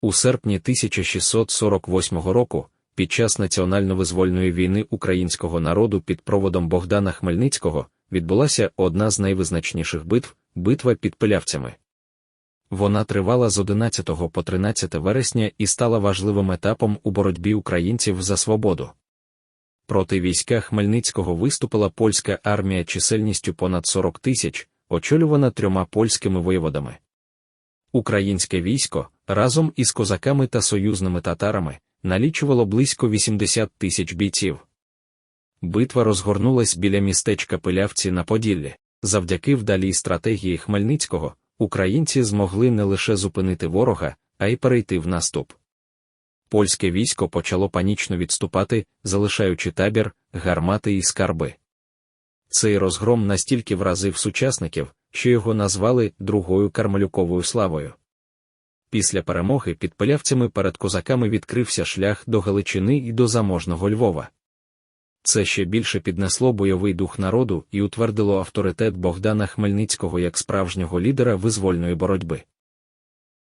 У серпні 1648 року, під час національно-визвольної війни українського народу під проводом Богдана Хмельницького, відбулася одна з найвизначніших битв битва під пилявцями. Вона тривала з 11 по 13 вересня і стала важливим етапом у боротьбі українців за свободу. Проти війська Хмельницького виступила польська армія чисельністю понад 40 тисяч, очолювана трьома польськими воєводами. Українське військо разом із козаками та союзними татарами налічувало близько 80 тисяч бійців. Битва розгорнулась біля містечка Пилявці на Поділлі. Завдяки вдалій стратегії Хмельницького, українці змогли не лише зупинити ворога, а й перейти в наступ. Польське військо почало панічно відступати, залишаючи табір, гармати і скарби. Цей розгром настільки вразив сучасників, що його назвали Другою кармалюковою славою. Після перемоги під пилявцями перед козаками відкрився шлях до Галичини і до заможного Львова. Це ще більше піднесло бойовий дух народу і утвердило авторитет Богдана Хмельницького як справжнього лідера визвольної боротьби.